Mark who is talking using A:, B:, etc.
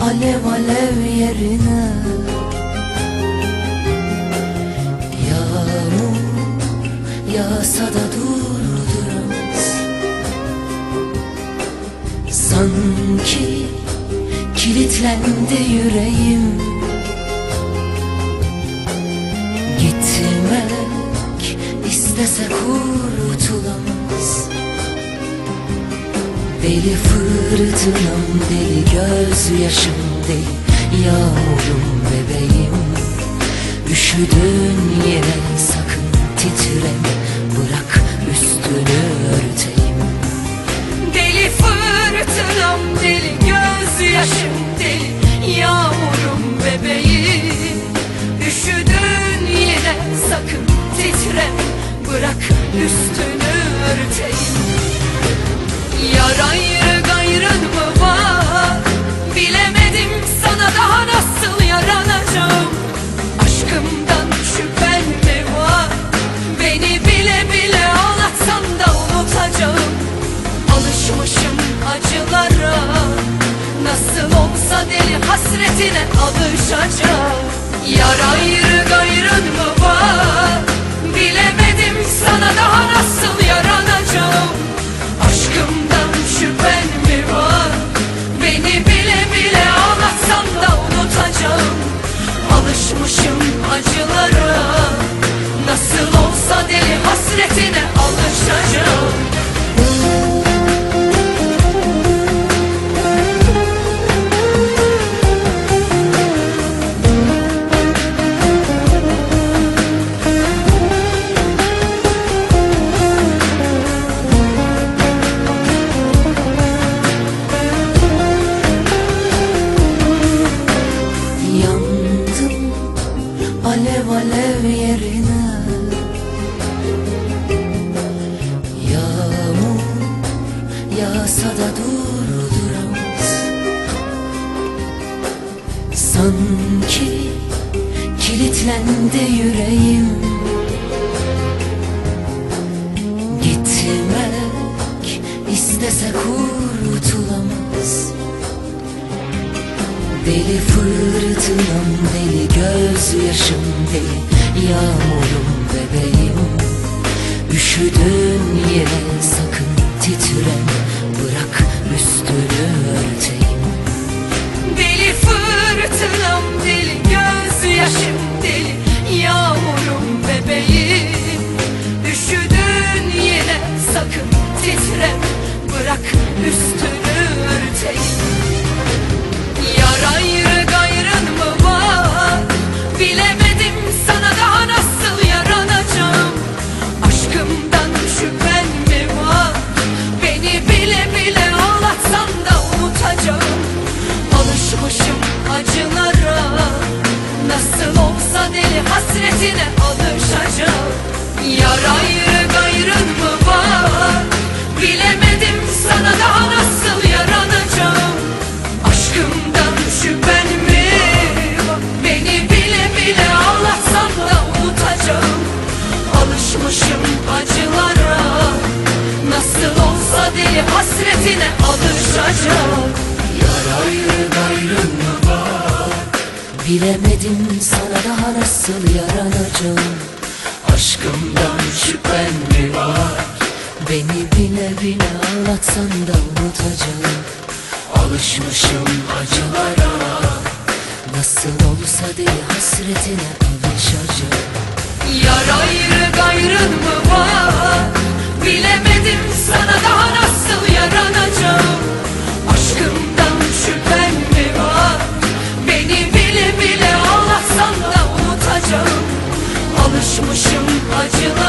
A: Alev alev yerine. Yağmur yağsa da durduramaz Sanki kilitlendi yüreğim. Gitmek istese kurtulamaz Deli fırtınam deli gözyaşım deli Yağmurum bebeğim. Üşüdün yere sakın titreme Bırak üstünü örteyim.
B: Deli fırtınam deli gözyaşım deli Yağmurum bebeğim. Üşüdün yine sakın titreme Bırak üstünü örteyim Yar ayrı gayrın mı var? Bilemedim sana daha nasıl yaranacağım. Aşkımdan şüphen mi var? Beni bile bile ağlatsan da unutacağım. Alışmışım acılara. Nasıl olsa deli hasretine alışacağım. Yar ayrı gayrın mı
A: alev alev yerine. Yağmur yağsa da durduramaz. Sanki kilitlendi yüreğim. Gitmek istese kurtulamaz Deli fırtınam deli gözyaşım deli Yağmurum bebeğim. Üşüdün yere sakın titreme Bırak üstünü örteyim.
B: Deli fırtınam deli gözyaşım deli Yağmurum bebeğim. Üşüdün yine sakın titreme Bırak üstünü örteyim Yar ayrı gayrın mı var? Bilemedim sana daha nasıl yaranacağım. Aşkımdan şüphen mi var? Beni bile bile ağlatsan da unutacağım. Alışmışım acılara. Nasıl olsa deli hasretine alışacağım. Yar Bilemedim sana daha nasıl yaranacağım? Aşkımdan şüphen mi var? Beni bile bile ağlatsan da unutacağım. Alışmışım acılara. Nasıl olsa deli hasretine alışacağım.
A: Yar ayrı gayrın mı var
B: Açmışım acılar